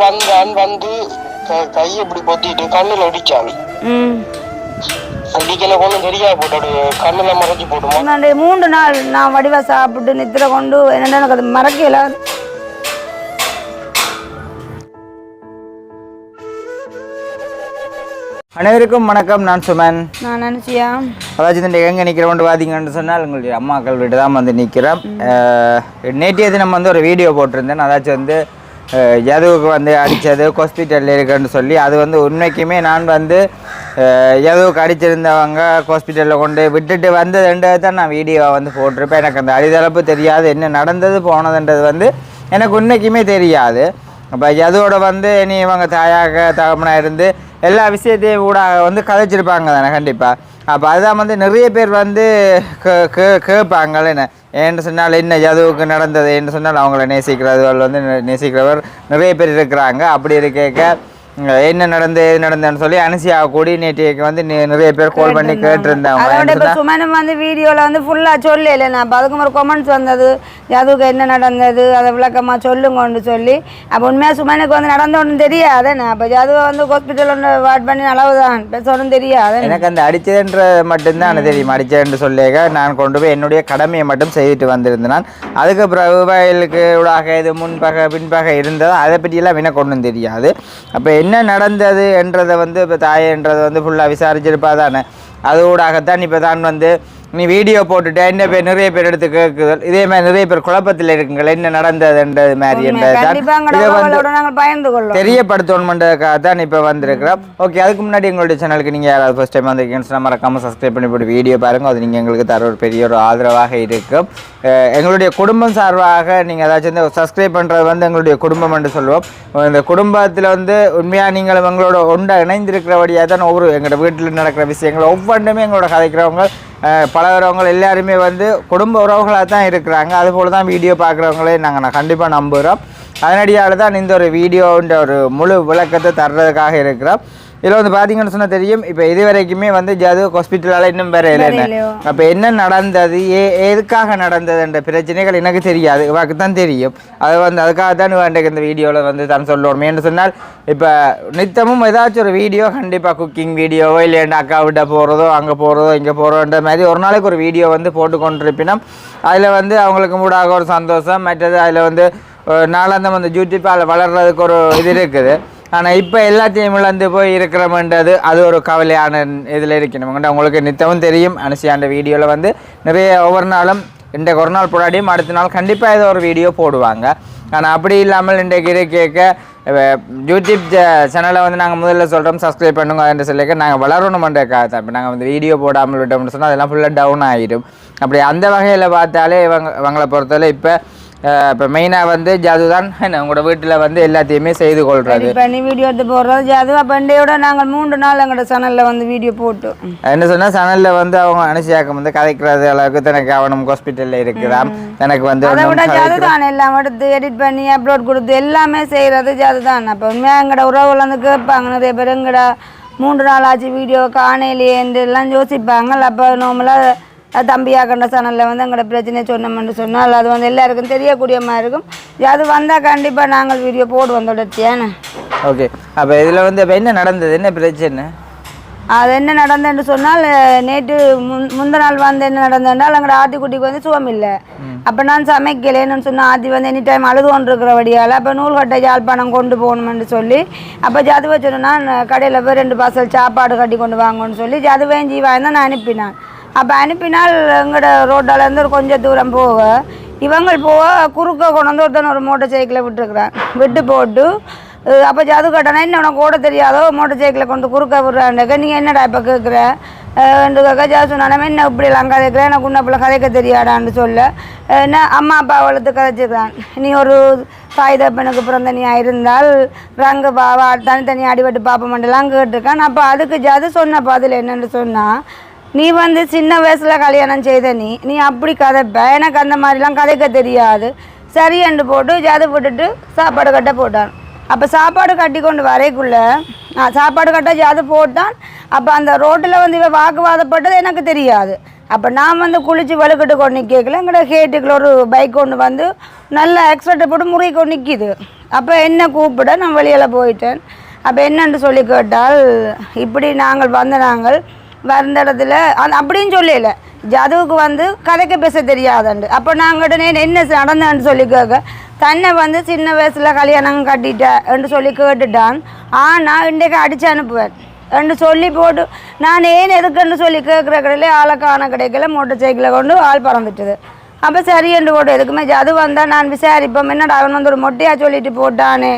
வந்தான் வந்து க- கையை இப்படி பொத்திட்டு கண்ணுல அடிச்சான் ம். அடிக்கல ஒன்றும் தெரியாது போட்டு கண்ணுல மறைச்சு போடுமா நான் மூன்று நாள் நான் வடிவா சாப்பிட்டு நித்திர கொண்டு என்னென்ன எனக்கு அது மறக்கல. அனைவருக்கும் வணக்கம் நான் சுமன். நான் நினச்சியா அதாச்சும் இந்த எங்கே நிற்கிறோம் பார்த்தீங்கன்னு சொன்னால் உங்களுடைய அம்மாக்கள் வீட்டு தான் வந்து நிற்கிறோம் அஹ், நேற்றைய தினம் வந்து ஒரு வீடியோ போட்டிருந்தேன். அதாச்சும் வந்து யதுவுக்கு வந்து அடித்தது ஹாஸ்பிட்டலில் இருக்குன்னு சொல்லி அது வந்து உண்மைக்குமே நான் வந்து அஹ், யதுவுக்கு அடிச்சிருந்தவங்க ஹாஸ்பிட்டலில் கொண்டு விட்டுட்டு வந்ததுன்றது தான் நான் வீடியோவை வந்து போட்டிருப்பேன். எனக்கு அந்த அடிதளப்பு தெரியாது என்ன நடந்தது போனதுன்றது வந்து எனக்கு உண்மைக்குமே தெரியாது. அப்போ எதோட வந்து நீ இவங்க தாயாக தகப்பனாக இருந்து எல்லா விஷயத்தையும் கூட வந்து கதைச்சிருப்பாங்க தானே கண்டிப்பாக அப்போ அதுதான் வந்து நிறைய பேர் வந்து கே- கே- என்ன ஏன்னு சொன்னால் என்ன ஜதுவுக்கு நடந்தது? என்று சொன்னால் அவங்கள நேசிக்கிறவர்கள் வந்து நேசிக்கிறவர் நிறைய பேர் இருக்கிறாங்க. அப்படி இருக்க என்ன நடந்து எது நடந்ததுன்னு சொல்லி அனுசியா கூடி நேற்றைக்கு வந்து நிறைய பேர் கால் பண்ணி கேட்டிருந்தாங்க. அதோட இப்போ சுமனும் வந்து வீடியோவில் வந்து ஃபுல்லாக சொல்லல நான் அதுக்கும் ஒரு கொமெண்ட்ஸ் வந்தது. அதுக்கு என்ன நடந்தது? அதை விளக்கமாக சொல்லுங்கன்னு சொல்லி. அப்போ உண்மையாக சுமனுக்கு வந்து நடந்த ஒன்றும் தெரியாது. நான் அப்போ அதுவை வந்து ஹாஸ்பிட்டல் ஒன்று வாட் பண்ணி அளவுதான் பேச ஒன்றும் தெரியாது. எனக்கு அந்த அடிச்சதுன்ற மட்டும்தான் தெரியும். அடிச்சதுன்னு சொல்லியாக நான் கொண்டு போய் என்னுடைய கடமையை மட்டும் செய்துட்டு வந்திருந்தேன். நான் அதுக்கு பிறகு வயலுக்கு ஊடாக இது முன்பக பின்பக இருந்ததோ அதை பற்றியெல்லாம் எனக்கு ஒன்றும் தெரியாது. அப்போ என்ன என்ன நடந்தது என்றதை வந்து இப்போ தாயன்றதை வந்து ஃபுல்லாக விசாரிச்சிருப்பா தானே. அது ஊடாகத்தான் இப்போ தான் வந்து நீ வீடியோ போட்டுட்டு என்ன பேர் நிறைய பேர் எடுத்து கேட்குது இதே மாதிரி நிறைய பேர் குழப்பத்தில் இருக்குங்கள் என்ன நடந்ததுன்றது மாதிரி வந்து பயந்து தெரியப்படுத்தணுன்றதுக்காக தான் இப்போ வந்திருக்கிறோம். ஓகே அதுக்கு முன்னாடி எங்களுடைய சேனலுக்கு நீங்கள் யாராவது ஃபஸ்ட் டைம் வந்திருக்கீங்கன்னு மறக்காமல் சப்ஸ்கிரைப் பண்ணி போட்டு வீடியோ பாருங்கள் அது நீங்கள் எங்களுக்கு தர ஒரு பெரிய ஒரு ஆதரவாக இருக்கும். எங்களுடைய குடும்பம் சார்பாக நீங்கள் ஏதாச்சும் இந்த சப்ஸ்கிரைப் பண்ணுறது வந்து எங்களுடைய குடும்பம் என்று சொல்லுவோம். இந்த குடும்பத்தில் வந்து உண்மையாக நீங்கள் எங்களோட ஒன்றா இணைந்திருக்கிறபடியாக தான் ஒவ்வொரு எங்களோட வீட்டில் நடக்கிற விஷயங்கள் ஒவ்வொன்றுமே எங்களோட கதைக்கிறவங்க பழகிறவங்க எல்லாருமே வந்து குடும்ப உறவுகளாக தான் இருக்கிறாங்க. அதுபோல் தான் வீடியோ பார்க்குறவங்களே நாங்கள் நான் கண்டிப்பாக நம்புகிறோம் அதனடியால் தான் இந்த ஒரு வீடியோன்ற ஒரு முழு விளக்கத்தை தர்றதுக்காக இருக்கிறோம். இதில் வந்து பார்த்தீங்கன்னு சொன்னால் தெரியும். இப்போ இது வரைக்குமே வந்து ஜது ஹாஸ்பிட்டலால் இன்னும் வேற இல்லை இல்லையோ. அப்போ என்ன நடந்தது? ஏ எதுக்காக நடந்ததுன்ற பிரச்சனைகள் எனக்கு தெரியாது. இவாக்கு தான் தெரியும். அது வந்து அதுக்காக தான் வேண்டிய இந்த வீடியோவில் வந்து தான் சொல்லணும் ஏன்னு சொன்னால் இப்போ நித்தமும் ஏதாச்சும் ஒரு வீடியோ கண்டிப்பாக குக்கிங் வீடியோவோ இல்லைன்னா அக்கா விட்ட போகிறதோ அங்கே போகிறதோ இங்கே போகிறோன்ற மாதிரி ஒரு நாளைக்கு ஒரு வீடியோ வந்து போட்டு கொண்டிருப்பினோம் அதில் வந்து அவங்களுக்கு மூடாக ஒரு சந்தோஷம். மற்றது அதில் வந்து நாளாந்தம் அந்த யூடியூப்பால் வளர்றதுக்கு ஒரு இது இருக்குது. ஆனால் இப்போ எல்லாத்தையும் இழந்து போய் இருக்கிறோம்ன்றது அது ஒரு கவலையான இதில் இருக்கணும் உங்களுக்கு நித்தமும் தெரியும். அனுசியாண்ட வீடியோவில் வந்து நிறைய ஒவ்வொரு நாளும் இன்றைக்கு ஒரு நாள் போராடியும் அடுத்த நாள் கண்டிப்பாக ஏதோ ஒரு வீடியோ போடுவாங்க. ஆனால் அப்படி இல்லாமல் இன்றைக்கு கேட்க யூடியூப் சேனலை வந்து நாங்கள் முதல்ல சொல்கிறோம் சப்ஸ்கிரைப் பண்ணுங்க என்று சொல்லிக்க நாங்கள் வளரணுமன்றக்காக தான். இப்போ நாங்கள் வந்து வீடியோ போடாமல் விட்டோம்னு சொன்னால் அதெல்லாம் ஃபுல்லாக டவுன் ஆகிடும் அப்படி அந்த வகையில் பார்த்தாலே இவங்க இவங்களை பொறுத்தவரை இப்போ இப்போ மெயினாக வந்து ஜாது தான். என்ன உங்களோட வீட்டில் வந்து எல்லாத்தையுமே செய்து கொள்வது ரெடி பண்ணி வீடியோ எடுத்து போடுறது அது அப்போ இண்டையோட நாங்கள் மூன்று நாள் எங்களோட சேனலில் வந்து வீடியோ போட்டு. என்ன சொன்னால் சனலில் வந்து அவங்க அனுசியாக்கம் வந்து கதைக்கிறது அளவுக்கு தனக்கு அவனும் ஹாஸ்பிட்டலில் இருக்கிறான். எனக்கு வந்து அதை விட ஜாது தான். எல்லாம் எடுத்து எடிட் பண்ணி அப்லோட் கொடுத்து எல்லாமே செய்கிறது ஜாது தான். அப்போ உண்மையாக எங்களோட உறவுகள் வந்து கேட்பாங்க. நிறைய பேர் எங்கடா மூன்று நாள் ஆச்சு வீடியோ காணையிலேன்னு எல்லாம் யோசிப்பாங்க. அப்போ நார்மலாக தம்பியா கண்ட சேனலில் வந்து எங்களோட பிரச்சனையை சொன்னோம்னு சொன்னால் அது வந்து எல்லாருக்கும் தெரியக்கூடிய மாதிரி இருக்கும். அது வந்தால் கண்டிப்பாக நாங்கள் வீடியோ போடுவோம் தொடர்ச்சியானே ஓகே அப்போ இதில் வந்து இப்போ என்ன நடந்தது? என்ன பிரச்சனை? அது என்ன நடந்ததுன்னு சொன்னால் நேற்று முன் முந்த நாள் வந்து என்ன நடந்ததுனால் எங்களோட ஆத்திக்குட்டிக்கு வந்து சுகம் இல்லை. அப்போ நான் சமைக்கலேன்னு சொன்னால் ஆத்தி வந்து எனி டைம் அழுது கொண்டு இருக்கிறபடியால் அப்போ நூல்கட்டை யாழ்ப்பாணம் கொண்டு போகணுமென்னு சொல்லி அப்போ ஜதுவை சொன்னா கடையில் போய் ரெண்டு பார்சல் சாப்பாடு கட்டி கொண்டு வாங்கன்னு சொல்லி ஜதுவையும் ஜீவாயும் தான் நான் அனுப்பினான். அப்போ அனுப்பினால் எங்களோட ரோட்டாலேருந்து ஒரு கொஞ்சம் தூரம் போக. இவங்க போக குறுக்க கொண்டு வந்து ஒருத்தன் ஒரு மோட்டர் சைக்கிளை விட்டுருக்குறான். விட்டு போட்டு அப்போ ஜது கட்டணா இன்னும் உனக்கு ஓட தெரியாதோ? மோட்டர் சைக்கிளை கொண்டு குறுக்க விடுறாண்டக்க நீங்கள் என்னடா இப்போ கேட்குற ரெண்டு கக்கா ஜாது சொன்னானே என்ன இப்படி எல்லாம் கதைக்கிறேன் எனக்கு உன்னப்பிள்ள கதைக்க தெரியாடான்னு சொல்ல. என்ன அம்மா அப்பா வளர்த்து கதைச்சிக்கிறான். நீ ஒரு தாய் தப்பனுக்கு பிறந்தனியாக இருந்தால் ரங்கு பாவா தனித்தனியாக அடிபட்டு பாப்ப மண்டலாம் கேட்டிருக்கான். அப்போ அதுக்கு ஜது சொன்ன பதில் என்னென்னு சொன்னால் நீ வந்து சின்ன வயசில் கல்யாணம் செய்த நீ நீ அப்படி கதைப்ப எனக்கு அந்த மாதிரிலாம் கதைக்க தெரியாது. சரி என்று போட்டு ஜது போட்டுட்டு சாப்பாடு கட்ட போட்டான். அப்போ சாப்பாடு கட்டி கொண்டு வரைக்குள்ள நான் சாப்பாடு கட்ட ஜாது போட்டான். அப்போ அந்த ரோட்டில் வந்து இவன் வாக்குவாதப்பட்டது எனக்கு தெரியாது. அப்போ நான் வந்து குளித்து வலுக்கிட்டு கொண்டு கேட்கல எங்களோட ஹேட்டுக்குள்ள ஒரு பைக் கொண்டு வந்து நல்லா எக்ஸ்பர்ட்டை போட்டு முறை கொண்டு நிற்கிது அப்போ என்ன கூப்பிட நான் வெளியில் போயிட்டேன். அப்போ என்னன்னு சொல்லி கேட்டால் இப்படி நாங்கள் வந்த நாங்கள் வந்த இடத்துல அது அப்படின்னு சொல்லல ஜதுவுக்கு வந்து கதைக்க பேச தெரியாதுண்டு. அப்போ நாங்கள் என்ன நடந்தேன்னு சொல்லி கேட்க தன்னை வந்து சின்ன வயசில் கல்யாணம் கட்டிட்டேன் சொல்லி கேட்டுட்டான். ஆனால் இன்றைக்கு அடித்து அனுப்புவேன் என்று சொல்லி போட்டு நான் ஏன் எதுக்குன்னு சொல்லி கேட்குற கடையில ஆளை காண கிடைக்கல. மோட்டர் சைக்கிளை கொண்டு ஆள் பறந்துட்டுது. அப்போ சரி என்று போட்டு எதுக்குமே ஜது வந்தால் நான் விசாரிப்போம். என்னடா அவன் வந்து ஒரு மொட்டையாக சொல்லிட்டு போட்டானே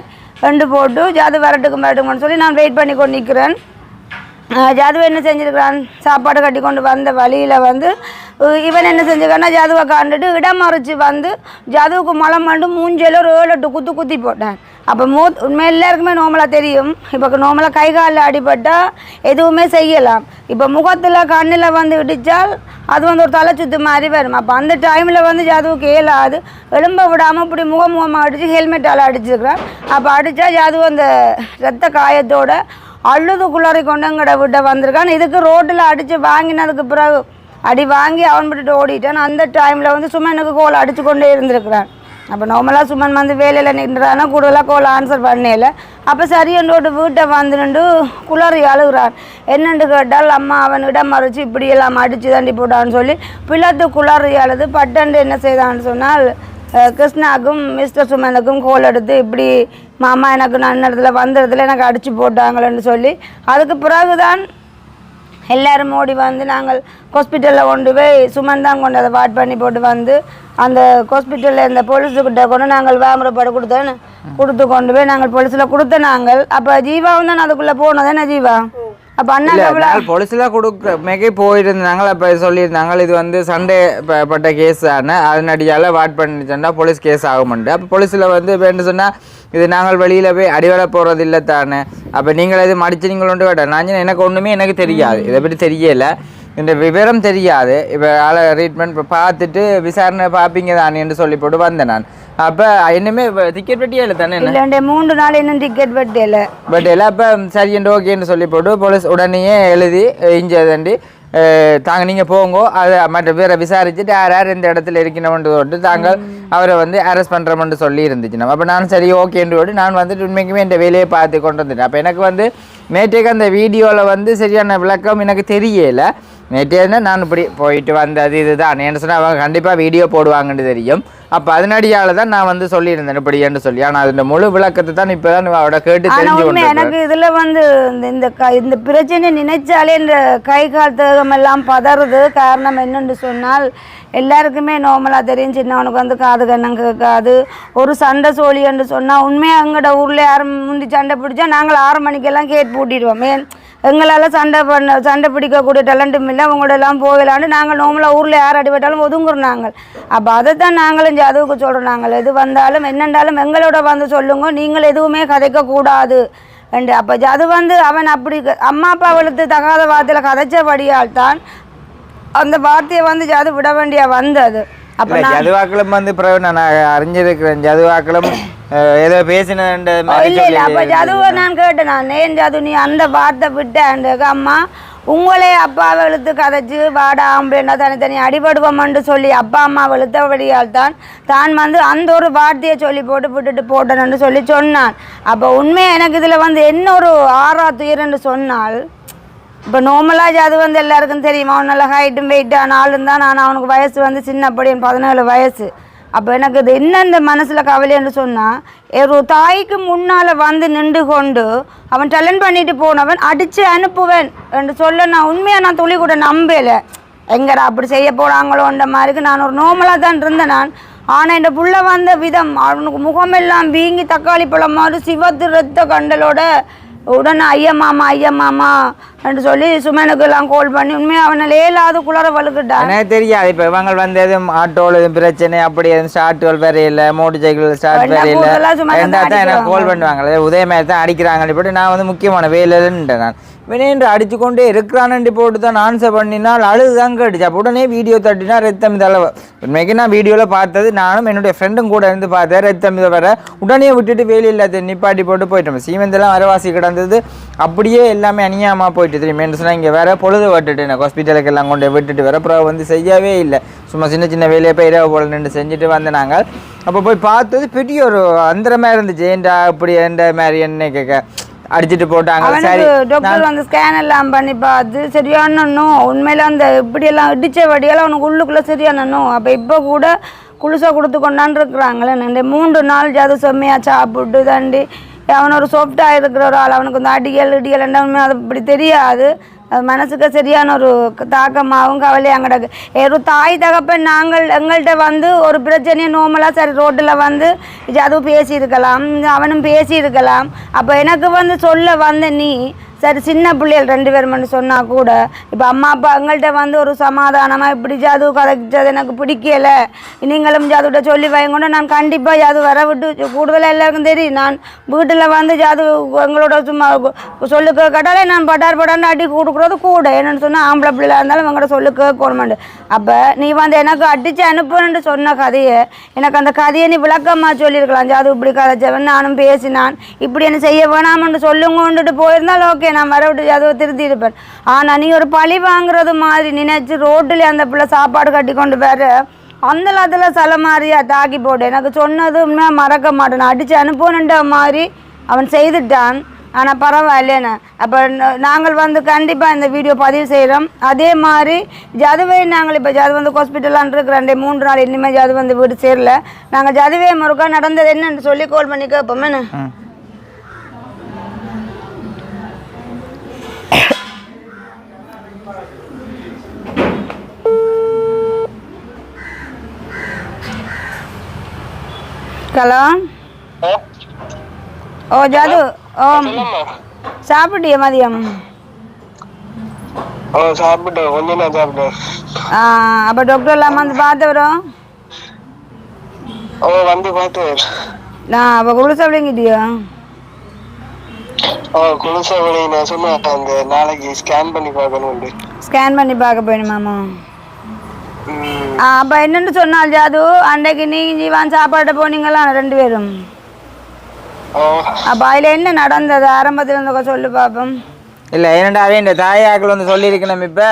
ரெண்டு போட்டு ஜது வரட்டுக்கும் வரட்டுக்கும்னு சொல்லி நான் வெயிட் பண்ணி கொண்டு நிற்கிறேன் ஜாதுவை என்ன செஞ்சுருக்கிறான்? சாப்பாடு கட்டி கொண்டு வந்த வழியில் வந்து இவன் என்ன செஞ்சுருக்கான்னா ஜாதுவை காண்டுட்டு இடம் மறைச்சு வந்து ஜாதுவுக்கு மலம் மண்டு மூஞ்சல ஒரு ஏழு எட்டு குத்து குத்தி போட்டான். அப்போ மூ உண்மை எல்லாருக்குமே நோமலாக தெரியும். இப்போ நோமலாக கை காலில் அடிபட்டால் எதுவுமே செய்யலாம். இப்போ முகத்தில் கண்ணில் வந்து இடித்தால் அது வந்து ஒரு தலை சுத்து மாதிரி வரும். அப்போ அந்த டைமில் வந்து ஜாதுவுக்கு ஏலாது எலும்ப விடாமல் இப்படி முகம் முகமாக அடித்து ஹெல்மெட்டால் அடிச்சிருக்கிறான். அப்போ அடித்தா ஜாது அந்த ரத்த காயத்தோட அழுது குளறி கொண்டு எங்கட விட்ட வந்திருக்கான். இதுக்கு ரோட்டில் அடித்து வாங்கினதுக்கு பிறகு அடி வாங்கி அவன் விட்டுட்டு ஓடிட்டான். அந்த டைமில் வந்து சுமனுக்கு கோல் அடித்து கொண்டே இருந்திருக்கிறான். அப்போ நார்மலாக சுமன் வந்து வேலையில் நின்றானா கூடுதலாக கோல் ஆன்சர் பண்ணல. அப்போ சரி வீட்டை வந்து நின்று குளறி அழுகிறான். என்னென்று கேட்டால் அம்மா அவன் இடம் மறைச்சு இப்படியெல்லாம் அடித்து தண்டி போட்டான்னு சொல்லி பிள்ளத்து குளறி அழுது பட்டண்டு என்ன செய்தான்னு சொன்னால் கிருஷ்ணாக்கும் மிஸ்டர் சுமனுக்கும் கோல் எடுத்து இப்படி மாமா எனக்கு நான் இடத்துல வந்த இடத்துல எனக்கு அடித்து போட்டாங்களேன்னு சொல்லி அதுக்கு பிறகுதான் எல்லாரும் ஓடி வந்து நாங்கள் ஹாஸ்பிட்டலில் கொண்டு போய் சுமன் தான் கொண்டு அதை வாட் பண்ணி போட்டு வந்து அந்த ஹாஸ்பிட்டலில் இந்த போலீஸுக்கிட்ட கொண்டு நாங்கள் வேமரப்பாடு கொடுத்தோன்னு கொடுத்து கொண்டு போய் நாங்கள் போலீஸில் கொடுத்த நாங்கள். அப்போ ஜீவாவும் தான் அதுக்குள்ளே போனது என்ன ஜீவா? பொலிசுல கொடுக்க போயிருந்தாங்க அப்ப சொல்லியிருந்தாங்க இது வந்து சண்டே பட்ட கேஸ் தானே அதனடியால வாட் பண்ணி சொன்னா போலீஸ் கேஸ் ஆகும்ண்டு. அப்போ போலீஸ்ல வந்து இப்போ என்ன சொன்னா இது நாங்கள் வெளியில போய் அடிவர போறது இல்லை தானே. அப்ப நீங்கள் இது மடிச்சினீங்களோண்டு கேட்டேன் நான் சொன்னேன், எனக்கு ஒண்ணுமே எனக்கு தெரியாது. இதை பற்றி தெரியல. இந்த விவரம் தெரியாது. இப்போ ஆளை ட்ரீட்மெண்ட் பார்த்துட்டு விசாரணை பார்ப்பீங்க தானேன்னு சொல்லி போட்டு வந்தேன் நான். அப்போ இன்னுமே டிக்கெட் வெட்டியே இல்லை தானே என்ன? இல்லைண்டே மூன்று நாள் இன்னும் டிக்கெட் வெட்டல. பட் எல்லாம் இப்போ சரி என்று ஓகேன்னு சொல்லி போட்டு போலீஸ் உடனேயே எழுதி இஞ்சதண்டி தாங்க நீங்கள் போங்கோ அதை மற்ற பேரை விசாரிச்சுட்டு யார் யார் இந்த இடத்துல இருக்கணும்னு சொல்லிட்டு தாங்கள் அவரை வந்து அரெஸ்ட் பண்ணுறோம்னு சொல்லி இருந்துச்சு அப்போ நான் சரி சொல்லி நான் வந்துட்டு உண்மைக்குமே இந்த வேலையை பார்த்து கொண்டு வந்துட்டேன். அப்போ எனக்கு வந்து நேற்றைக்கு அந்த வீடியோவில் வந்து சரியான விளக்கம் எனக்கு தெரியல. நேற்றே நான் இப்படி போயிட்டு வந்தது இதுதான் என்ன சொன்னால் அவங்க கண்டிப்பாக வீடியோ போடுவாங்கன்னு தெரியும் அப்போ அதனடியால் தான் நான் வந்து சொல்லியிருந்தேன் இப்படி என்று சொல்லி ஆனால் அதோட முழு விளக்கத்தை தான் இப்போ தான் அவட கேட்டு தெரிஞ்சு எனக்கு இதுல வந்து இந்த- இந்த க- இந்த பிரச்சனை நினைச்சாலே இந்த கை கால் தேகம் எல்லாம் பதறுது காரணம் என்னன்னு சொன்னால் எல்லாருக்குமே நார்மலாக தெரியும் சின்னவனுக்கு வந்து காது கண்ணம் கேட்காது ஒரு சண்டை சோழி என்று சொன்னால் உண்மையாக எங்கட ஊரில் யாரும் முந்தி சண்டை பிடிச்சா நாங்கள் ஆறு மணிக்கெல்லாம் கேட் பூட்டிடுவோம் ஏன் எங்களால் சண்டை பண்ண சண்டை பிடிக்கக்கூடிய டேலண்ட்டும் இல்லை அவங்களோட எல்லாம் போகலான்னு நாங்கள் நோம்பலாக ஊரில் யார் அடிபட்டாலும் ஒதுங்குறோம் நாங்கள். அப்போ அதை தான் நாங்களும் ஜாதவுக்கு சொல்கிறோம் நாங்கள். எது வந்தாலும் என்னென்றாலும் எங்களோட வந்து சொல்லுங்க நீங்கள் எதுவுமே கதைக்கக்கூடாது என்று. அப்போ அது வந்து அவன் அப்படி அம்மா அப்பா வெளுத்து தகாத வார்த்தையில் கதைச்சபடியால் தான் அந்த வார்த்தையை வந்து ஜாது விட வேண்டிய வந்தது. அப்போ ஜதுவாக்களும் வந்து பிறகு நான் அறிஞ்சிருக்கிறேன் ஜதுவாக்களும் ஏதோ பேசினது இல்லை இல்லை அப்போ ஜதுவை நான் கேட்டேன் நான் ஏன் ஜது நீ அந்த வார்த்தை விட்டேன் அம்மா உங்களே அப்பாவை இழுத்து கதைச்சு வாடா ஆம்பளைன்னா தனித்தனி அடிபடுவோம்னு சொல்லி அப்பா அம்மா வெளுத்தபடியால் தான் தான் வந்து அந்த ஒரு வார்த்தையை சொல்லி போட்டு விட்டுட்டு போட்டேன்னு சொல்லி சொன்னான் அப்போ உண்மையாக எனக்கு இதில் வந்து என்ன ஒரு ஆறா துயரன்னு சொன்னால் இப்போ நார்மலாக அது வந்து எல்லாருக்கும் தெரியும்? அவன் நல்லா ஹைட்டும் வெயிட்டான ஆளும் தான். நான் அவனுக்கு வயசு வந்து சின்னப்படி பதினேழு வயசு. அப்போ எனக்கு இது என்ன இந்த மனசில் கவலைன்னு சொன்னால் ஒரு தாய்க்கு முன்னால் வந்து நின்று கொண்டு அவன் டேலண்ட் பண்ணிட்டு போனவன் அடித்து அனுப்புவேன் என்று சொல்ல நான் உண்மையாக நான் துளி கூட நம்பலை. எங்கடா அப்படி செய்ய போகிறாங்களோன்ற மாதிரிக்கு நான் ஒரு நோமலாக தான் இருந்தேன் நான். ஆனால் இந்த புள்ள வந்த விதம் அவனுக்கு முகமெல்லாம் வீங்கி தக்காளி பழம் மாதிரி சிவத்து ரத்த கண்டலோட உடனே ஐயா மாமா ஐயா மாமா சொல்லி சுமனுக்கு எல்லாம் கால் பண்ணி உண்மையாக அவனை லேலாது குளர வலுக்கிட்டான் எனக்கு தெரியாது. இப்போ இவங்க வந்து எதுவும் ஆட்டோவில் எதுவும் பிரச்சனை அப்படி எதுவும் ஸ்டார்ட்டுகள் வேற இல்லை மோட்டர் சைக்கிள் என்ன வேற இல்லை. எனக்கு. கால் பண்ணுவாங்க. உதயமே தான் அடிக்கிறாங்க இப்படி நான் வந்து முக்கியமான வேலைன்னு நான். வினேன்று அடித்து கொண்டே இருக்கிறானண்டி போட்டு தான் ஆன்சர் பண்ணினால் அழுதுதான் கேட்டுச்சு. அப்போ உடனே வீடியோ தட்டினா ரத்தம் இதால் உண்மைக்கு நான் வீடியோவில் பார்த்தது நானும் என்னுடைய ஃப்ரெண்டும் கூட இருந்து பார்த்தேன் ரத்தம் வர. உடனே விட்டுட்டு வேலையில் அது நிப்பாட்டி போட்டு போயிட்டோம். சீமெந்தெல்லாம் வரவாசி கிடந்தது. அப்படியே எல்லாமே அநியாயமாக போயிட்டு தெரியும் என்ன சொன்னால் இங்கே வேற பொழுது விட்டுட்டு எனக்கு ஹாஸ்பிட்டலுக்கு எல்லாம் கொண்டு விட்டுட்டு வர அப்புறம் வந்து செய்யவே இல்லை. சும்மா சின்ன சின்ன வேலையை போய் இரவு போல நின்று செஞ்சுட்டு வந்து நாங்கள் அப்போ போய் பார்த்தது பெரிய ஒரு அந்தரமாக இருந்துச்சு. ஏன்டா இப்படி எந்த மாதிரி என்ன கேட்க. அடிச்சிட்டு போட்டாங்க. சரி. டாக்டர் வந்து ஸ்கேன் எல்லாம் பண்ணி பார்த்து சரியான நோ உண்மையில அந்த இப்படி எல்லாம் இடிச்ச வடியெல்லாம் அவனுக்கு உள்ளுக்குள்ள சரியான நோ அப்போ இப்போ கூட குளிசா கொடுத்து கொண்டாந்து இருக்கிறாங்களே இந்த மூன்று நாள் ஜாது செம்மையா சாப்பிட்டு தாண்டி அவன் ஒரு சாஃப்டாக இருக்கிற ஒரு ஆள் அவனுக்கு வந்து அடிகள் இடிகள் அது இப்படி தெரியாது. மனசுக்கு சரியான ஒரு தாக்கமாகவும் கவலையாக கிடக்கு ஒரு தாய் தகப்பன் நாங்கள் எங்கள்கிட்ட வந்து ஒரு பிரச்சனையை நோமலாக சரி ரோட்டில் வந்து அதுவும் பேசியிருக்கலாம் அவனும் பேசியிருக்கலாம். அப்போ எனக்கு வந்து சொல்ல வந்த நீ சரி சின்ன பிள்ளைகள் ரெண்டு பேரும் சொன்னால் கூட இப்போ அம்மா அப்பா எங்கள்கிட்ட வந்து ஒரு சமாதானமாக இப்படி ஜாது கதைச்சது எனக்கு பிடிக்கல. நீங்களும் ஜாதுகிட்ட சொல்லி வைங்கன்னு நான் கண்டிப்பாக ஜாது வர விட்டு கூடுதலாக எல்லாருக்கும் தெரியும். நான் வீட்டில் வந்து ஜாது எங்களோட சும்மா சொல்லு கேட்டாலே நான் பட்டார் பட்டார்னு அடி கொடுக்குறது கூட. என்னென்னு சொன்னால் ஆம்பளை பிள்ளை இருந்தாலும் எங்கள்கிட்ட சொல்லு கேட்கணுமெண்டு. அப்போ நீ வந்து எனக்கு அடித்து அனுப்புன்னு சொன்ன கதையை எனக்கு அந்த கதையை நீ விளக்கமாக சொல்லியிருக்கலாம். ஜாது இப்படி கதைச்சவன் நானும் பேசினான். இப்படி என்ன செய்ய வேணாமுன்னுட்டு சொல்லுங்க கொண்டுட்டு போயிருந்தால் ஓகே. நான் மறுபடியும் விட்டு திருத்தி இருப்பேன். ஆனால் நீ ஒரு பழி வாங்குறது மாதிரி நினைச்சு ரோட்டில் அந்த பிள்ளை சாப்பாடு கட்டி கொண்டு வர அந்த அதில் சில மாதிரியா தாக்கி போடு. எனக்கு சொன்னதுமே மறக்க மாட்டேன். அடித்து அனுப்பணுன்ற மாதிரி அவன் செய்துட்டான். ஆனால் பரவாயில்லைண்ணே அப்போ நாங்கள் வந்து கண்டிப்பாக இந்த வீடியோ பதிவு செய்கிறோம் அதே மாதிரி ஜதுவை நாங்கள் இப்போ ஜது வந்து ஹாஸ்பிட்டலான் இருக்கிற மூன்று நாள் இனிமேல் ஜது வந்து வீடு சேரல. நாங்கள் ஜதுவே முறுக்கா நடந்தது என்னன்னு சொல்லி கால் பண்ணி கேட்போமேண்ணே ஹலோ? ஆ? ஓ ஜது ஓ சாப்பிட்டியா மதியம்? ஓ சாப்பிட்டேன். கொஞ்சம் நான் சாப்பிட்டேன். ஆ அப்போ டாக்டர் எல்லாம் வந்து பார்த்து வரோம் ஓ வந்து பார்த்து நான் அப்போ குழு சாப்பிடுங்கிட்டியோ ஓ குளிசா வழி நான் சொன்னேன் அந்த நாளைக்கு ஸ்கேன் பண்ணி பார்க்கணும் ஸ்கேன் பண்ணி பார்க்க போயிடுமாமோ ம் ஆ அப்போ என்னென்னு சொன்னால் ஜாது அன்றைக்கு நீ ஜீவான் சாப்பாடு போனீங்களா? ரெண்டு பேரும். அப்போ அதில் என்ன நடந்தது? ஆரம்பத்தில் இருந்து சொல்லு பார்ப்போம் இல்லை ஏன்னாடா அவன் இந்த தாயாக்கள் வந்து சொல்லியிருக்கணும் இப்போ.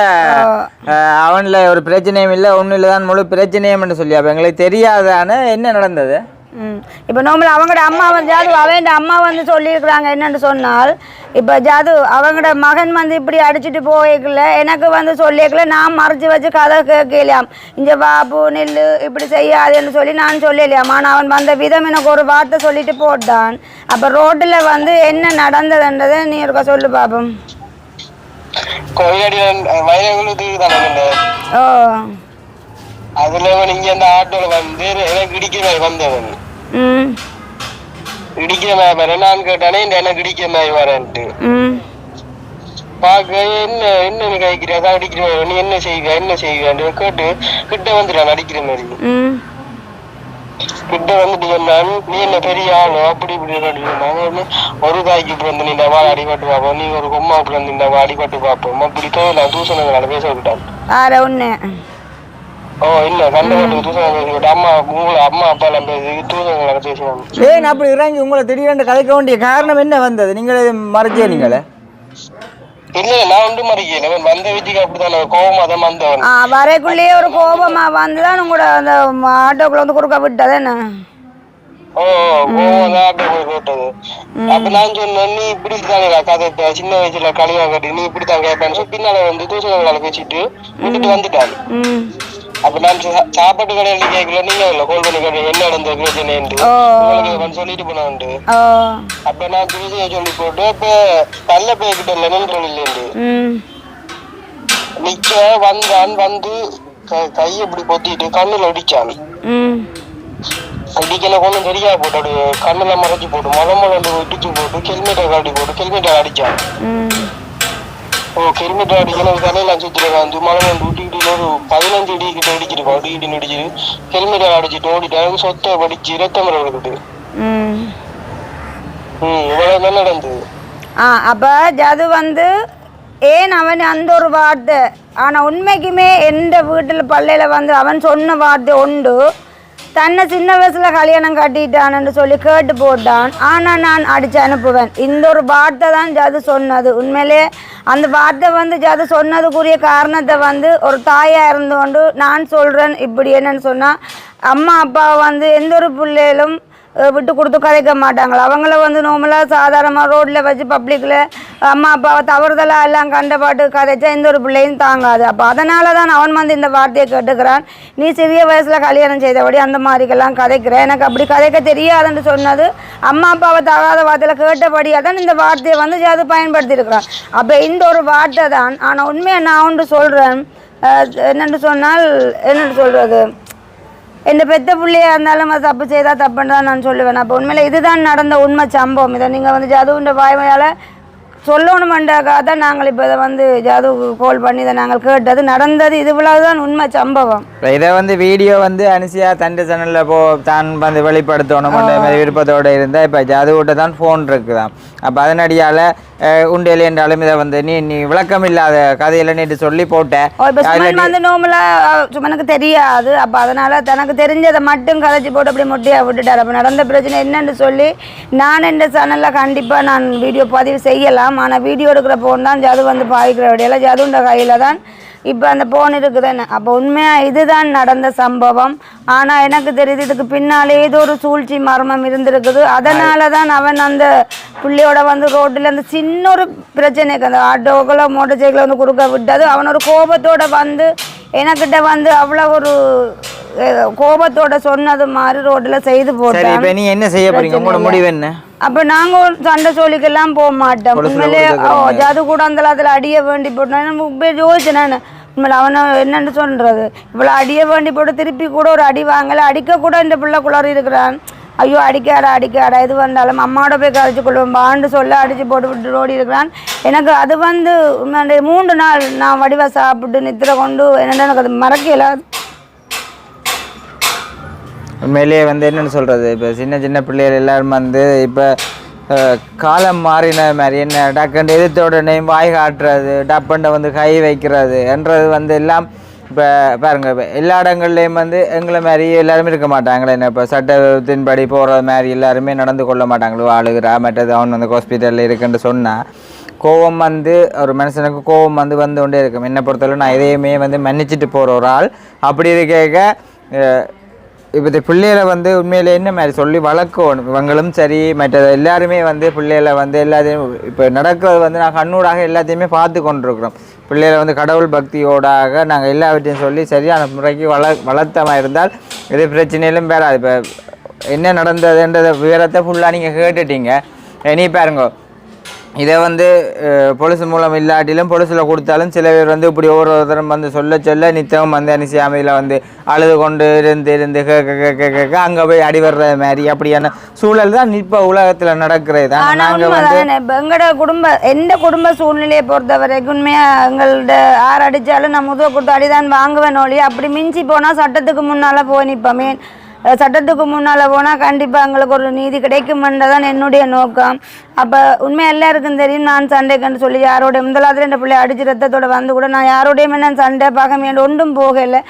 அவனில் ஒரு பிரச்சனையும் இல்லை ஒன்றும் இல்லை தான் முழு பிரச்சனையும் சொல்லி அப்போ எங்களுக்கு தெரியாதானே என்ன நடந்தது? ம். இப்போ நோம்பல அவங்களோட அம்மா வந்து ஜாது அவன் அம்மா வந்து சொல்லியிருக்கிறாங்க என்னன்னு சொன்னால் இப்போ ஜாது அவங்களோட மகன் வந்து இப்படி அடிச்சுட்டு போய்க்கல எனக்கு வந்து சொல்லியிருக்கல நான் மறைச்சு வச்சு கதை கேட்கலையாம். இங்கே பாபு நெல்லு இப்படி செய்யாதுன்னு சொல்லி நான் சொல்லலையாம். ஆனால் அவன் வந்த விதம் எனக்கு ஒரு வார்த்தை சொல்லிட்டு போட்டான். அப்போ ரோட்டில் வந்து என்ன நடந்ததுன்றதை நீ இருக்க சொல்லு தானே ஓ. அதுல அவன் இங்க அந்த ஆட்டோல வந்து எனக்கு இடிக்கிற மாதிரி வந்தவன். நான் கேட்டானே இந்த எனக்கு இடிக்கிற மாதிரி வரேன்ட்டு பார்க்க என்ன என்ன கைக்கிற அதான் அடிக்கிற மாதிரி நீ என்ன செய்க என்ன செய்கிறான்னு கேட்டு கிட்ட வந்துட்டான் அடிக்கிற மாதிரி. கிட்ட வந்துட்டு சொன்னான் நீ என்ன பெரிய ஆளு? அப்படி இப்படி ஒரு தாய்க்கு பிறந்து நீ வா அடிபட்டு பார்ப்போம் நீ ஒரு கொம்மா பிறந்து இந்த வா அடிபட்டு பார்ப்போம் அப்படி தோலாம் தூசணங்களால பேச விட்டான் ஓ இல்ல அம்மா உங்களை அம்மா அப்பா எல்லாம் பேசி ஏன் அப்படி இறங்கி உங்களை திடீரென்று கலைக்க வேண்டிய காரணம் என்ன வந்தது? நீங்களே மறைச்சே நீங்களே? இல்ல நான் மறைக்கல. அவன் வந்த வீட்டுக்கு அப்படித்தானே. கோவமா தான் வந்தவன். ஆ வரைக்குள்ளேயே ஒரு கோபமா வந்து தான் உங்களோட அந்த ஆட்டோக்குள்ள வந்து குறுக்க விட்டது என்ன? ஓ கோவம் தான் போய் போட்டது அப்ப நான் சொன்னேன் நீ இப்படி தானே கதை சின்ன வயசுல கழுவா கட்டி நீ இப்படி தான் கேட்பேன்னு சொல்லி பின்னால வந்து தூசணங்களால பேசிட்டு விட்டுட்டு வந்துட்டான். ம். அப்ப நான் சாப்பாட்டு கடையில கேட்கல நீங்க இல்ல கோல் பண்ணி கேட்டீங்க. என்ன நடந்தது பிரச்சனைன்ட்டு ஓ. உங்களுக்கு சொல்லிட்டு போனான்ட்டு ஓ. அப்ப நான் பிரச்சனையை சொல்லி போட்டு அப்ப நல்ல பேய்கிட்ட இல்லை நின்று இல்லைன்ட்டு ம். நிக்க வந்தான் வந்து க- இப்படி பொத்திட்டு கண்ணுல அடிச்சான். அடிக்கல ஒண்ணும் தெரியா போட்டு கண்ணுல மறைச்சு போட்டு முத முதல்ல இடிச்சு போட்டு ஹெல்மெட்டை காட்டி போட்டு ஹெல்மெட்டை அடிச்சான். ஹெல்மெட்டை அடிக்கணும் சுத்திட்டு வந்து மழை வந்து விட்டுக்கிட்டு ஒரு பதினஞ்சு அடி கிட்ட அடிச்சிருக்கோம் அடி கிட்ட அடிச்சிட்டு ஹெல்மெட்டை அடிச்சிட்டு ஓடிட்டாங்க. சொத்தை படிச்சு ரத்தம் விடுக்குது ம். இவ்வளவு தான் நடந்தது. ஆ அப்போ அது வந்து ஏன் அவன் அந்த ஒரு வார்த்தை? ஆனால் உண்மைக்குமே எந்த வீட்டில் பள்ளையில் வந்து அவன் சொன்ன வார்த்தை உண்டு. தன்னை சின்ன வயசில் கல்யாணம் கட்டிட்டான்னு சொல்லி கேட்டு போட்டான். ஆனால் நான் அடித்து அனுப்புவேன். இந்த ஒரு வார்த்தை தான் ஜாது சொன்னது. உண்மையிலே அந்த வார்த்தை வந்து ஜாது சொன்னதுக்குரிய காரணத்தை வந்து ஒரு தாயாக இருந்து கொண்டு நான் சொல்கிறேன் இப்படி என்னன்னு சொன்னால் அம்மா அப்பா வந்து எந்த ஒரு பிள்ளையிலும் விட்டு கொடுத்து கதைக்க மாட்டாங்களா? அவங்கள வந்து நார்மலாக சாதாரணமாக ரோட்டில் வச்சு பப்ளிக்கில் அம்மா அப்பாவை தவறுதலாக எல்லாம் கண்ட பாட்டு கதைச்சா எந்த ஒரு பிள்ளையும் தாங்காது. அப்போ அதனால தான் அவன் வந்து இந்த வார்த்தையை கேட்டுக்கிறான். நீ சிறிய வயசில் கல்யாணம் செய்தபடி அந்த மாதிரிக்கெல்லாம் கதைக்கிற. எனக்கு அப்படி கதைக்க தெரியாதுன்னு சொன்னது அம்மா அப்பாவை தகாத வார்த்தையில் கேட்டபடியாக தான் இந்த வார்த்தையை வந்து அது பயன்படுத்தியிருக்கிறான். அப்போ இந்த ஒரு வார்த்தை தான் ஆனால் உண்மையை நான் ஒன்று சொல்கிறேன் என்னென்னு சொன்னால் என்னென்னு சொல்கிறது என் பெத்த பிள்ளையா இருந்தாலும் அது தப்பு செய்தால் தப்புன்னு தான் நான் சொல்லுவேன். அப்போ உண்மையில இதுதான் நடந்த உண்மை சம்பவம். இதை நீங்கள் வந்து ஜதுவுன்ற வாய்மையால் சொல்லணுமெண்டாக்காக தான் நாங்கள் இப்போ இதை வந்து ஜதுவுக்கு கால் பண்ணி இதை நாங்கள் கேட்டது. நடந்தது இது தான் உண்மை சம்பவம். இதை வந்து வீடியோ வந்து அனுசியா தண்டு சேனலில் போ தான் வந்து வெளிப்படுத்தணும் மாதிரி விருப்பத்தோடு இருந்தால் இப்போ ஜாதுகிட்ட தான் ஃபோன் இருக்குதாம் அப்போ அதனடியால் உண்டியல் என்றாலும் இதை வந்து நீ நீ விளக்கம் இல்லாத கதையில நேற்று சொல்லி போட்டேன் வந்து நோமலாக சுமனுக்கு தெரியாது. அப்போ அதனால் தனக்கு தெரிஞ்சதை மட்டும் கதைச்சி போட்டு அப்படியே முட்டையாக விட்டுட்டார். அப்போ நடந்த பிரச்சனை என்னன்னு சொல்லி நான் இந்த சேனலில் கண்டிப்பாக நான் வீடியோ பதிவு செய்யலாம். ஆனால் வீடியோ எடுக்கிற ஃபோன் தான் ஜது வந்து பாதிக்கிற வழியில் ஜதுண்ட கையில் தான் இப்போ அந்த ஃபோன் இருக்குதுன்னு. அப்போ உண்மையாக இதுதான் நடந்த சம்பவம். ஆனால் எனக்கு தெரியுது இதுக்கு பின்னாலே ஏதோ ஒரு சூழ்ச்சி மர்மம் இருந்திருக்குது. அதனால தான் அவன் அந்த பிள்ளையோட வந்து ரோட்டில் அந்த சின்ன ஒரு பிரச்சனைக்கு அந்த ஆட்டோக்களோ மோட்டர் சைக்கிளோ வந்து குறுக்க விட்டது. அவன் ஒரு கோபத்தோட வந்து எனக்கிட்ட வந்து அவ்வளோ ஒரு கோபத்தோட சொன்னது மாதிரி ரோட்டில் செய்து சரி போட்டான். இப்போ நீ என்ன செய்ய போறீங்க? உங்களோட முடிவு என்ன? அப்ப நாங்க ஒரு சண்டை சோழிக்கெல்லாம் போக மாட்டோம். உண்மையிலே ஜாது கூட அந்த அதில் அடிய வேண்டி போட்டேன் நமக்கு போய் யோசிச்சேன் நான். உண்மையில அவனை என்னன்னு சொல்றது? இவ்வளோ அடிய வேண்டி போட்டு திருப்பி கூட ஒரு அடி வாங்கல. அடிக்க கூட இந்த பிள்ளை குளறி இருக்கிறான். ஐயோ அடிக்காடா அடிக்காடா இது வந்தாலும் அம்மாவோட போய் கரைச்சி கொள்வோம். பாண்டு சொல்ல அடிச்சு போட்டு விட்டு ஓடி இருக்கிறான். எனக்கு அது வந்து மூன்று நாள் நான் வடிவா சாப்பிட்டு நித்திர கொண்டு என்னடா எனக்கு அது மறக்கல. உண்மையிலேயே வந்து என்னென்னு சொல்கிறது இப்போ சின்ன சின்ன பிள்ளைகள் எல்லாரும் வந்து இப்போ காலம் மாறின மாதிரி என்ன டக்குண்டு எதிர்த்த உடனே வாய் காட்டுறது டப்பண்டை வந்து கை வைக்கிறது என்றது வந்து எல்லாம் இப்போ பாருங்கள் இப்போ எல்லா இடங்கள்லேயும் வந்து எங்களை மாதிரி எல்லாருமே இருக்க மாட்டாங்களே என்ன இப்போ சட்டத்தின்படி போகிற மாதிரி எல்லாருமே நடந்து கொள்ள மாட்டாங்களோ ஆளுகிறா மற்றது அவன் வந்து ஹாஸ்பிட்டலில் இருக்குன்னு சொன்னால் கோவம் வந்து ஒரு மனுஷனுக்கு கோவம் வந்து வந்து கொண்டே இருக்கும். என்னை பொறுத்தவரை நான் எதையுமே வந்து மன்னிச்சிட்டு போகிற ஒரு ஆள் அப்படி இருக்க இப்போ இந்த பிள்ளைகளை வந்து உண்மையில என்ன மாதிரி சொல்லி வளர்க்கணும்? இவங்களும் சரி மற்ற எல்லாருமே வந்து பிள்ளைகளை வந்து எல்லாத்தையும் இப்போ நடக்கிறது வந்து நான் கண்ணூடாக எல்லாத்தையுமே பார்த்து கொண்டிருக்கிறோம். பிள்ளைகளை வந்து கடவுள் பக்தியோடாக நாங்கள் எல்லாவற்றையும் சொல்லி சரியான முறைக்கு வள வளர்த்தமாக இருந்தால் எது பிரச்சனையிலும் வேறாது இப்போ என்ன நடந்ததுன்றத விவரத்தை ஃபுல்லாக நீங்கள் கேட்டுட்டீங்க. இனி பாருங்க. இதை வந்து பொலிசு மூலம் இல்லாட்டிலும் பொலிசில் கொடுத்தாலும் சில பேர் வந்து இப்படி ஒவ்வொருத்தரும் வந்து சொல்ல சொல்ல நித்தம் வந்து அனிசியாமையில் வந்து அழுது கொண்டு இருந்து இருந்து கேட்க கேட்க கேட்க அங்கே போய் அடிவர்ற மாதிரி அப்படியான சூழல் தான் இப்போ உலகத்தில் நடக்கிறது. நாங்கள் வந்து எங்களோட குடும்ப எந்த குடும்ப சூழ்நிலையை பொறுத்த வரைக்கும் உண்மையா எங்கள்ட யார் அடிச்சாலும் நான் முதுக கொடுத்து அடிதான் வாங்குவேன் ஒழி அப்படி மிஞ்சி போனா சட்டத்துக்கு முன்னால போய் நிற்போமே சட்டத்துக்கு முன்னால் போனால் கண்டிப்பாக எங்களுக்கு ஒரு நீதி கிடைக்குமென்றதான் என்னுடைய நோக்கம். அப்போ உண்மை எல்லாருக்கும் தெரியும் நான் சண்டைக்குன்னு சொல்லி யாரோடைய முதலாவது ரெண்டு பிள்ளை அடிச்சு ரத்தத்தோட வந்து கூட நான் யாரோடையுமே நான் சண்டை பார்க்க வேண்டிய ஒன்றும் போகலை.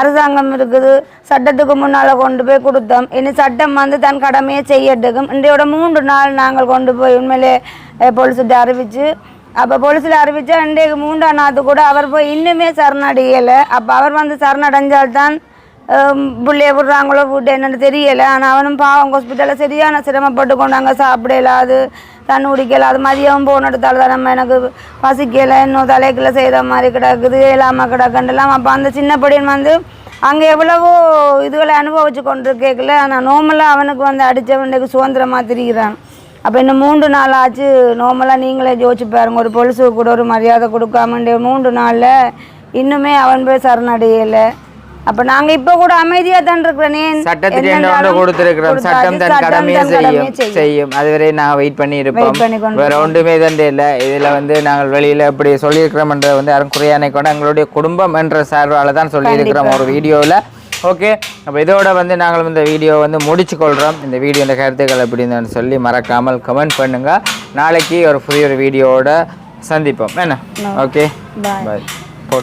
அரசாங்கம் இருக்குது சட்டத்துக்கு முன்னால் கொண்டு போய் கொடுத்தோம். இனி சட்டம் வந்து தன் கடமையை செய்யட்டுக்கும். இன்றையோட மூன்று நாள் நாங்கள் கொண்டு போய் உண்மையிலே போலீஸ்கிட்ட அறிவிச்சு அப்போ போலீஸில் அறிவித்தா இன்றைக்கு மூன்றாம் நாத்து கூட அவர் போய் இன்னுமே சரணடையலை. அப்போ அவர் வந்து சரணடைஞ்சால்தான் பிள்ளைய விடுறாங்களோ ஃபுட் என்னென்னு தெரியலை ஆனால் அவனும் பாவம் ஹாஸ்பிட்டலில் சரியான சிரமப்பட்டு கொண்டாங்க சாப்பிட இல்லாது தண்ணி குடிக்கல அது மதியம் போன இடத்தால தான் நம்ம எனக்கு பசிக்கலை இன்னும் தலைக்கில் செய்கிற மாதிரி கிடக்குது இல்லாமல் கிடக்குன்றலாம் அப்போ அந்த சின்ன படியன் வந்து அங்கே எவ்வளவோ இதுகளை அனுபவிச்சு கொண்டு கேட்கல ஆனால் நோமலாக அவனுக்கு வந்து அடித்தவனுக்கு சுதந்திரமாக திரிகிறான் அப்போ இன்னும் மூன்று நாள் ஆச்சு நோமலாக நீங்களே யோசிச்சு பாருங்க ஒரு பொலிசுக்கு கூட ஒரு மரியாதை கொடுக்காம மூன்று நாளில் இன்னுமே அவன் போய் சரணடையலை அப்போ நாங்கள் இப்போ கூட அமைதியாக தான் இருக்கிறேனே. சட்டத்திட்ட ஒன்று கொடுத்துருக்கிறோம். சட்டம் தன் கடமையை செய்யும். செய்யும். அதுவரை நான் வெயிட் பண்ணி இருப்போம் வேற ஒன்றுமே தண்டே இல்லை இதில் வந்து நாங்கள் வெளியில் இப்படி சொல்லியிருக்கிறோம்ன்றது வந்து யாரும் குறையானை கூட எங்களுடைய குடும்பம் என்ற சார்பால் தான் சொல்லியிருக்கிறோம் ஒரு வீடியோவில் ஓகே அப்போ இதோட வந்து நாங்கள் இந்த வீடியோ வந்து முடிச்சுக்கொள்கிறோம் இந்த வீடியோ இந்த கருத்துக்கள் எப்படின்னு சொல்லி மறக்காமல் கமெண்ட் பண்ணுங்கள் நாளைக்கு ஒரு புதிய ஒரு வீடியோவோட சந்திப்போம். என்ன. ஓகே. பாய்